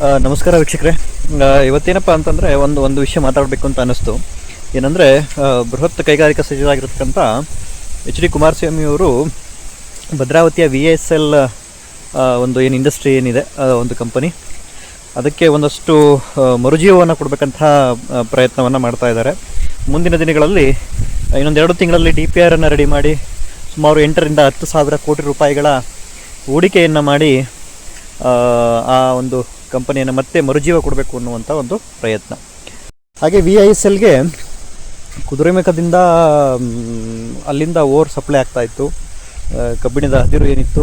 ನಮಸ್ಕಾರ ವೀಕ್ಷಕರೇ. ಇವತ್ತೇನಪ್ಪ ಅಂತಂದರೆ ಒಂದು ಒಂದು ವಿಷಯ ಮಾತಾಡಬೇಕು ಅಂತ ಅನ್ನಿಸ್ತು. ಏನಂದರೆ ಬೃಹತ್ ಕೈಗಾರಿಕಾ ಸಚಿವರಾಗಿರ್ತಕ್ಕಂಥ ಎಚ್ ಡಿ ಕುಮಾರಸ್ವಾಮಿ ಅವರು ಭದ್ರಾವತಿಯ ವಿ ಎಸ್ ಎಲ್ ಒಂದು ಏನು ಇಂಡಸ್ಟ್ರಿ ಏನಿದೆ ಒಂದು ಕಂಪನಿ ಅದಕ್ಕೆ ಒಂದಷ್ಟು ಮರುಜೀವವನ್ನು ಕೊಡಬೇಕಂತ ಪ್ರಯತ್ನವನ್ನು ಮಾಡ್ತಾ ಇದ್ದಾರೆ. ಮುಂದಿನ ದಿನಗಳಲ್ಲಿ ಇನ್ನೊಂದು ಎರಡು ತಿಂಗಳಲ್ಲಿ ಡಿ ಪಿ ಆರನ್ನು ರೆಡಿ ಮಾಡಿ, ಸುಮಾರು ಎಂಟರಿಂದ ಹತ್ತು ಸಾವಿರ ಕೋಟಿ ರೂಪಾಯಿಗಳ ಹೂಡಿಕೆಯನ್ನು ಮಾಡಿ ಆ ಒಂದು ಕಂಪನಿಯನ್ನು ಮತ್ತೆ ಮರುಜೀವ ಕೊಡಬೇಕು ಅನ್ನುವಂಥ ಒಂದು ಪ್ರಯತ್ನ. ಹಾಗೆ ವಿ ಐ ಎಸ್ ಎಲ್ಗೆ ಕುದುರೆಮೇಕದಿಂದ ಅಲ್ಲಿಂದ ಓವರ್ ಸಪ್ಲೈ ಆಗ್ತಾ ಇತ್ತು. ಕಬ್ಬಿಣದ ಹದಿರು ಏನಿತ್ತು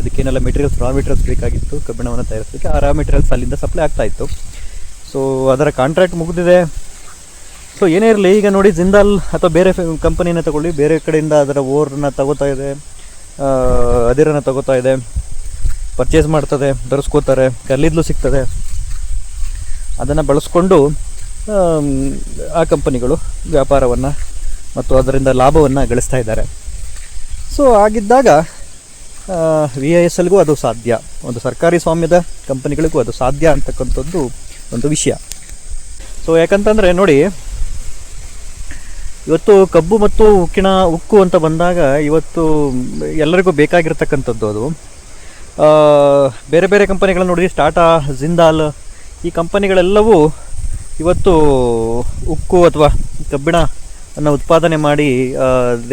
ಇದಕ್ಕೇನೆಲ್ಲ ಮೆಟೀರಿಯಲ್ಸ್ ರಾ ಮೆಟೀರಿಯಲ್ಸ್ ಬೇಕಾಗಿತ್ತು, ಕಬ್ಬಿಣವನ್ನು ತಯಾರಿಸಲಿಕ್ಕೆ ಆ ರಾ ಮೆಟೀರಿಯಲ್ಸ್ ಅಲ್ಲಿಂದ ಸಪ್ಲೈ ಆಗ್ತಾ ಇತ್ತು. ಸೊ ಅದರ ಕಾಂಟ್ರಾಕ್ಟ್ ಮುಗಿದಿದೆ. ಸೊ ಏನೇ ಇರಲಿ, ಈಗ ನೋಡಿ ಜಿಂದಾಲ್ ಅಥವಾ ಬೇರೆ ಕಂಪನಿನ ತಗೊಳ್ಳಿ, ಬೇರೆ ಕಡೆಯಿಂದ ಅದರ ಓರ್ನ ತಗೋತಾ ಇದೆ ಅದಿರನ್ನು ತಗೋತಾ ಇದೆ. ಪರ್ಚೇಸ್ ಮಾಡ್ತದೆ ಧರಿಸ್ಕೋತಾರೆ ಕಲ್ಲಿದ್ಲು ಸಿಗ್ತದೆ. ಅದನ್ನು ಬಳಸ್ಕೊಂಡು ಆ ಕಂಪನಿಗಳು ವ್ಯಾಪಾರವನ್ನು ಮತ್ತು ಅದರಿಂದ ಲಾಭವನ್ನು ಗಳಿಸ್ತಾ ಇದ್ದಾರೆ. ಸೊ ಆಗಿದ್ದಾಗ ವಿ ಐ ಎಸ್ ಎಲ್ಗೂ ಅದು ಸಾಧ್ಯ. ಒಂದು ಸರ್ಕಾರಿ ಸ್ವಾಮ್ಯದ ಕಂಪನಿಗಳಿಗೂ ಅದು ಸಾಧ್ಯ ಅಂತಕ್ಕಂಥದ್ದು ಒಂದು ವಿಷಯ. ಸೊ ಯಾಕಂತಂದರೆ ನೋಡಿ, ಇವತ್ತು ಕಬ್ಬು ಮತ್ತು ಉಕ್ಕಿನ ಉಕ್ಕು ಅಂತ ಬಂದಾಗ ಇವತ್ತು ಎಲ್ಲರಿಗೂ ಬೇಕಾಗಿರ್ತಕ್ಕಂಥದ್ದು ಅದು. ಬೇರೆ ಬೇರೆ ಕಂಪನಿಗಳನ್ನು ನೋಡಿ ಟಾಟಾ ಜಿಂದಾಲ್ ಈ ಕಂಪನಿಗಳೆಲ್ಲವೂ ಇವತ್ತು ಉಕ್ಕು ಅಥವಾ ಕಬ್ಬಿಣ ಅನ್ನು ಉತ್ಪಾದನೆ ಮಾಡಿ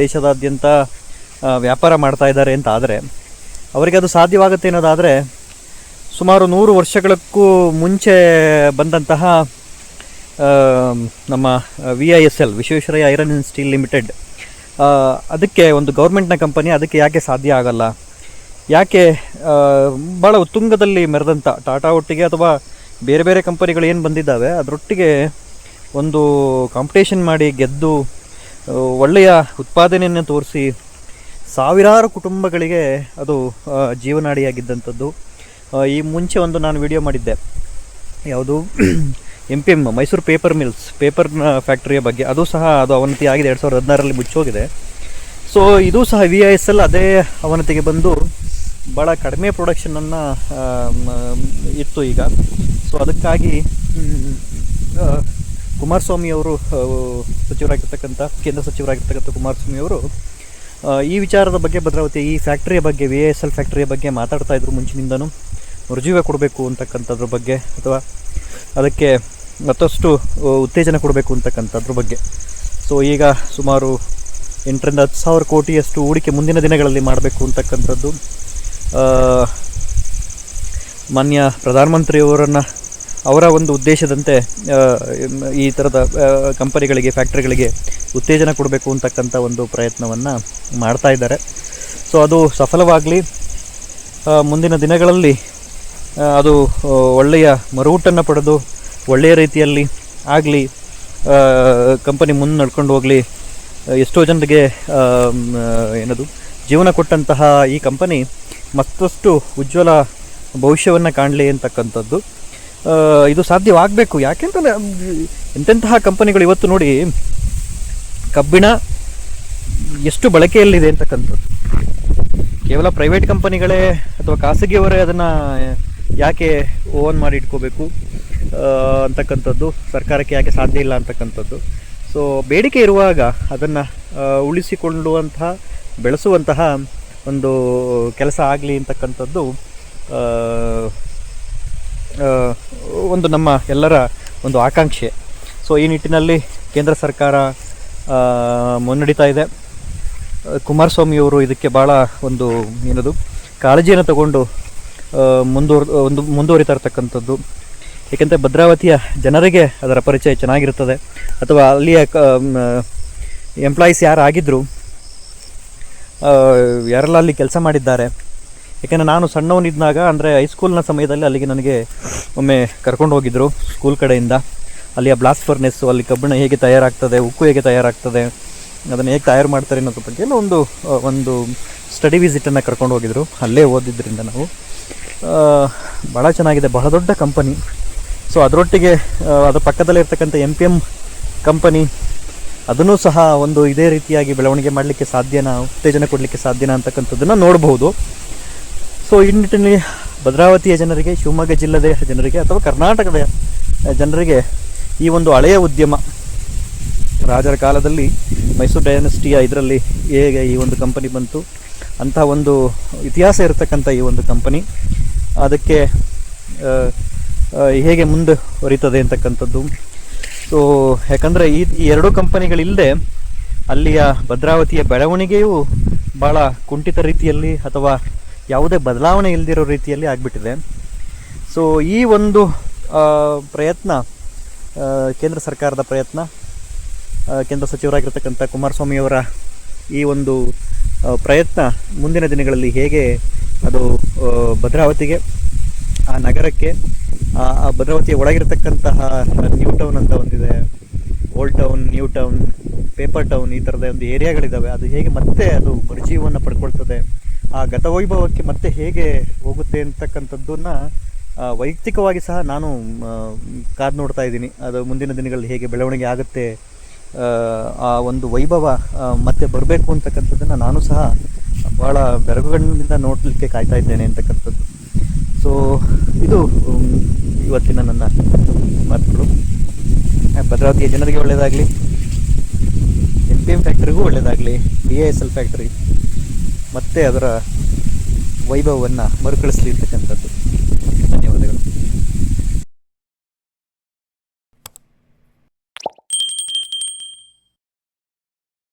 ದೇಶದಾದ್ಯಂತ ವ್ಯಾಪಾರ ಮಾಡ್ತಾ ಇದ್ದಾರೆ ಅಂತ ಆದರೆ, ಅವರಿಗೆ ಅದು ಸಾಧ್ಯವಾಗುತ್ತೆ ಅನ್ನೋದಾದರೆ, ಸುಮಾರು ನೂರು ವರ್ಷಗಳಕ್ಕೂ ಮುಂಚೆ ಬಂದಂತಹ ನಮ್ಮ V I S L Visvesvaraya iron and steel limited ಅದಕ್ಕೆ ಒಂದು ಗೌರ್ಮೆಂಟ್ನ ಕಂಪನಿ ಅದಕ್ಕೆ ಯಾಕೆ ಸಾಧ್ಯ ಆಗಲ್ಲ? ಯಾಕೆ ಭಾಳ ಉತ್ತುಂಗದಲ್ಲಿ ಮೆರೆದಂಥ ಟಾಟಾ ಒಟ್ಟಿಗೆ ಅಥವಾ ಬೇರೆ ಬೇರೆ ಕಂಪನಿಗಳು ಏನು ಬಂದಿದ್ದಾವೆ, ಅದರೊಟ್ಟಿಗೆ ಒಂದು ಕಾಂಪಿಟೇಷನ್ ಮಾಡಿ ಗೆದ್ದು ಒಳ್ಳೆಯ ಉತ್ಪಾದನೆಯನ್ನು ತೋರಿಸಿ ಸಾವಿರಾರು ಕುಟುಂಬಗಳಿಗೆ ಅದು ಜೀವನಾಡಿಯಾಗಿದ್ದಂಥದ್ದು. ಈ ಮುಂಚೆ ಒಂದು ನಾನು ವಿಡಿಯೋ ಮಾಡಿದ್ದೆ. ಯಾವುದು? M P M Mysore paper mills paper ಫ್ಯಾಕ್ಟ್ರಿಯ ಬಗ್ಗೆ. ಅದು ಸಹ ಅದು ಅವನತಿ ಆಗಿದೆ ಎರಡು ಸಾವಿರದ ಹದಿನಾರರಲ್ಲಿ ಮುಚ್ಚೋಗಿದೆ. ಸೊ ಇದು ಸಹ ವಿ ಐ ಎಸ್ ಎಲ್ ಅದೇ ಅವನತಿಗೆ ಬಂದು ಭಾಳ ಕಡಿಮೆ ಪ್ರೊಡಕ್ಷನನ್ನು ಇತ್ತು ಈಗ. ಸೊ ಅದಕ್ಕಾಗಿ ಕುಮಾರಸ್ವಾಮಿ ಅವರು ಸಚಿವರಾಗಿರ್ತಕ್ಕಂಥ, ಕೇಂದ್ರ ಸಚಿವರಾಗಿರ್ತಕ್ಕಂಥ ಕುಮಾರಸ್ವಾಮಿ ಅವರು ಈ ವಿಚಾರದ ಬಗ್ಗೆ ಭದ್ರಾವತಿ, ಈ ಫ್ಯಾಕ್ಟ್ರಿಯ ಬಗ್ಗೆ ವಿ ಎಸ್ ಎಲ್ ಫ್ಯಾಕ್ಟ್ರಿಯ ಬಗ್ಗೆ ಮಾತಾಡ್ತಾ ಇದ್ರು ಮುಂಚಿನಿಂದನೂ. ರುಜುವೆ ಕೊಡಬೇಕು ಅಂತಕ್ಕಂಥದ್ರ ಬಗ್ಗೆ, ಅಥವಾ ಅದಕ್ಕೆ ಮತ್ತಷ್ಟು ಉತ್ತೇಜನ ಕೊಡಬೇಕು ಅಂತಕ್ಕಂಥದ್ರ ಬಗ್ಗೆ. ಸೊ ಈಗ ಸುಮಾರು ಎಂಟರಿಂದ ಹತ್ತು ಸಾವಿರ ಕೋಟಿಯಷ್ಟು ಹೂಡಿಕೆ ಮುಂದಿನ ದಿನಗಳಲ್ಲಿ ಮಾಡಬೇಕು ಅಂತಕ್ಕಂಥದ್ದು. ಮಾನ್ಯ ಪ್ರಧಾನಮಂತ್ರಿಯವರನ್ನು ಅವರ ಒಂದು ಉದ್ದೇಶದಂತೆ ಈ ಥರದ ಕಂಪನಿಗಳಿಗೆ, ಫ್ಯಾಕ್ಟ್ರಿಗಳಿಗೆ ಉತ್ತೇಜನ ಕೊಡಬೇಕು ಅಂತಕ್ಕಂಥ ಒಂದು ಪ್ರಯತ್ನವನ್ನು ಮಾಡ್ತಾ ಇದ್ದಾರೆ. ಸೊ, ಅದು ಸಫಲವಾಗಲಿ. ಮುಂದಿನ ದಿನಗಳಲ್ಲಿ ಅದು ಒಳ್ಳೆಯ ಮರುಗುಟ್ಟನ್ನು ಪಡೆದು, ಒಳ್ಳೆಯ ರೀತಿಯಲ್ಲಿ ಆಗಲಿ ಕಂಪನಿ ಮುಂದೆ ನಡ್ಕೊಂಡು ಹೋಗಲಿ. ಎಷ್ಟೋ ಜನರಿಗೆ ಏನದು, ಜೀವನ ಕೊಟ್ಟಂತಹ ಈ ಕಂಪನಿ ಮತ್ತಷ್ಟು ಉಜ್ವಲ ಭವಿಷ್ಯವನ್ನು ಕಾಣಲಿ ಅಂತಕ್ಕಂಥದ್ದು. ಇದು ಸಾಧ್ಯವಾಗಬೇಕು. ಯಾಕೆಂತಂದರೆ, ಎಂತೆಂತಹ ಕಂಪನಿಗಳು ಇವತ್ತು ನೋಡಿ ಕಬ್ಬಿಣ ಎಷ್ಟು ಬಳಕೆಯಲ್ಲಿದೆ ಅಂತಕ್ಕಂಥದ್ದು. ಕೇವಲ ಪ್ರೈವೇಟ್ ಕಂಪನಿಗಳೇ ಅಥವಾ ಖಾಸಗಿಯವರೇ ಅದನ್ನು ಯಾಕೆ ಓನ್ ಮಾಡಿ ಇಟ್ಕೋಬೇಕು ಅಂತಕ್ಕಂಥದ್ದು, ಸರ್ಕಾರಕ್ಕೆ ಯಾಕೆ ಸಾಧ್ಯ ಇಲ್ಲ ಅಂತಕ್ಕಂಥದ್ದು. ಸೊ ಬೇಡಿಕೆ ಇರುವಾಗ ಅದನ್ನು ಉಳಿಸಿಕೊಳ್ಳುವಂತಹ, ಬೆಳೆಸುವಂತಹ ಒಂದು ಕೆಲಸ ಆಗಲಿ ಅಂತಕ್ಕಂಥದ್ದು ಒಂದು ನಮ್ಮ ಎಲ್ಲರ ಒಂದು ಆಕಾಂಕ್ಷೆ. ಸೊ ಈ ನಿಟ್ಟಿನಲ್ಲಿ ಕೇಂದ್ರ ಸರ್ಕಾರ ಮುನ್ನಡಿತಾ ಇದೆ. ಕುಮಾರಸ್ವಾಮಿಯವರು ಇದಕ್ಕೆ ಭಾಳ ಒಂದು ಏನದು, ಕಾಳಜಿಯನ್ನು ತಗೊಂಡು ಮುಂದುವರ್, ಒಂದು ಮುಂದುವರಿತಾ ಇರ್ತಕ್ಕಂಥದ್ದು. ಏಕೆಂದರೆ ಭದ್ರಾವತಿಯ ಜನರಿಗೆ ಅದರ ಪರಿಚಯ ಚೆನ್ನಾಗಿರ್ತದೆ ಅಥವಾ ಅಲ್ಲಿಯ ಎಂಪ್ಲಾಯೀಸ್ ಯಾರು ಆಗಿದ್ದರು ಯಾರೆಲ್ಲ ಅಲ್ಲಿ ಕೆಲಸ ಮಾಡಿದ್ದಾರೆ. ಯಾಕೆಂದರೆ ನಾನು ಸಣ್ಣವನಿದ್ದಾಗ, ಅಂದರೆ ಹೈಸ್ಕೂಲ್ನ ಸಮಯದಲ್ಲಿ ಅಲ್ಲಿಗೆ ನನಗೆ ಒಮ್ಮೆ ಕರ್ಕೊಂಡು ಹೋಗಿದ್ದರು ಸ್ಕೂಲ್ ಕಡೆಯಿಂದ. ಅಲ್ಲಿಯ ಬ್ಲಾಸ್ಟ್ ಫರ್ನೆಸ್ಸು ಅಲ್ಲಿ ಕಬ್ಬಿಣ ಹೇಗೆ ತಯಾರಾಗ್ತದೆ, ಉಕ್ಕು ಹೇಗೆ ತಯಾರಾಗ್ತದೆ, ಅದನ್ನು ಹೇಗೆ ತಯಾರು ಮಾಡ್ತಾರೆ ಅನ್ನೋದ್ರ ಬಗ್ಗೆ ಎಲ್ಲ ಒಂದು ಒಂದು ಸ್ಟಡಿ ವಿಸಿಟನ್ನು ಕರ್ಕೊಂಡು ಹೋಗಿದ್ದರು ಅಲ್ಲೇ ಓದಿದ್ದರಿಂದ ನಾವು. ಭಾಳ ಚೆನ್ನಾಗಿದೆ, ಬಹಳ ದೊಡ್ಡ ಕಂಪನಿ ಸೊ ಅದರೊಟ್ಟಿಗೆ ಅದರ ಪಕ್ಕದಲ್ಲೇ ಇರ್ತಕ್ಕಂಥ ಎಂ ಪಿ ಎಂ ಕಂಪನಿ ಅದನ್ನು ಸಹ ಒಂದು ಇದೇ ರೀತಿಯಾಗಿ ಬೆಳವಣಿಗೆ ಮಾಡಲಿಕ್ಕೆ ಸಾಧ್ಯನಾ, ಉತ್ತೇಜನ ಕೊಡಲಿಕ್ಕೆ ಸಾಧ್ಯನಾ ಅಂತಕ್ಕಂಥದ್ದನ್ನು ನೋಡಬಹುದು. ಸೊ ಈ ನಿಟ್ಟಿನಲ್ಲಿ ಭದ್ರಾವತಿಯ ಜನರಿಗೆ, ಶಿವಮೊಗ್ಗ ಜಿಲ್ಲೆಯ ಜನರಿಗೆ ಅಥವಾ ಕರ್ನಾಟಕದ ಜನರಿಗೆ ಈ ಒಂದು ಹಳೆಯ ಉದ್ಯಮ, ರಾಜರ ಕಾಲದಲ್ಲಿ ಮೈಸೂರು ಡೈನಸ್ಟಿಯ ಇದರಲ್ಲಿ ಹೇಗೆ ಈ ಒಂದು ಕಂಪನಿ ಬಂತು, ಅಂಥ ಒಂದು ಇತಿಹಾಸ ಇರತಕ್ಕಂಥ ಈ ಒಂದು ಕಂಪನಿ ಅದಕ್ಕೆ ಹೇಗೆ ಮುಂದುವರಿತದೆ ಅಂತಕ್ಕಂಥದ್ದು. ಸೊ, ಯಾಕಂದರೆ ಈ ಈ ಎರಡೂ ಕಂಪನಿಗಳಿಲ್ಲದೆ ಅಲ್ಲಿಯ ಭದ್ರಾವತಿಯ ಬೆಳವಣಿಗೆಯು ಭಾಳ ಕುಂಠಿತ ರೀತಿಯಲ್ಲಿ ಅಥವಾ ಯಾವುದೇ ಬದಲಾವಣೆ ಇಲ್ಲದಿರೋ ರೀತಿಯಲ್ಲಿ ಆಗಿಬಿಟ್ಟಿದೆ. ಸೊ, ಈ ಒಂದು ಪ್ರಯತ್ನ ಕೇಂದ್ರ ಸರ್ಕಾರದ ಪ್ರಯತ್ನ ಕೇಂದ್ರ ಸಚಿವರಾಗಿರ್ತಕ್ಕಂಥ ಕುಮಾರಸ್ವಾಮಿಯವರ ಈ ಒಂದು ಪ್ರಯತ್ನ ಮುಂದಿನ ದಿನಗಳಲ್ಲಿ ಹೇಗೆ ಅದು ಭದ್ರಾವತಿಗೆ ಆ ನಗರಕ್ಕೆ ಆ ಭದ್ರಾವತಿಯ ಒಳಗಿರತಕ್ಕಂತಹ ನ್ಯೂ ಟೌನ್ ಅಂತ ಒಂದಿದೆ. Old town new town paper town ಈ ಥರದ ಒಂದು ಏರಿಯಾಗಳಿದ್ದಾವೆ ಅದು ಹೇಗೆ ಮತ್ತೆ ಅದು ಮರುಜೀವನ ಪಡ್ಕೊಳ್ತದೆ ಆ ಗತವೈಭವಕ್ಕೆ ಮತ್ತೆ ಹೇಗೆ ಹೋಗುತ್ತೆ ಅಂತಕ್ಕಂಥದ್ದನ್ನ ವೈಯಕ್ತಿಕವಾಗಿ ಸಹ ನಾನು ಕಾದು ನೋಡ್ತಾ ಇದ್ದೀನಿ. ಅದು ಮುಂದಿನ ದಿನಗಳಲ್ಲಿ ಹೇಗೆ ಬೆಳವಣಿಗೆ ಆಗುತ್ತೆ ಆ, ಒಂದು ವೈಭವ ಮತ್ತೆ ಬರಬೇಕು ಅಂತಕ್ಕಂಥದ್ದನ್ನು ನಾನು ಸಹ ಭಾಳ ಬೆರಗುಗಣ್ಣಿನಿಂದ ನೋಡಲಿಕ್ಕೆ ಕಾಯ್ತಾ ಇದ್ದೇನೆ ಅಂತಕ್ಕಂಥದ್ದು. ಸೊ ಇದು ಇವತ್ತಿನ ನನ್ನ ಮಾತುಗಳು. ಭದ್ರಾವತಿಯ ಜನರಿಗೆ ಒಳ್ಳೆಯದಾಗಲಿ ಎಂ ಪಿ ಎಂ ಫ್ಯಾಕ್ಟ್ರಿಗೂ ಒಳ್ಳೆಯದಾಗಲಿ B A S L factory, ಮತ್ತೆ ಅದರ ವೈಭವವನ್ನು ಮರುಕಳಿಸಲಿ ಅಂತಕ್ಕಂಥದ್ದು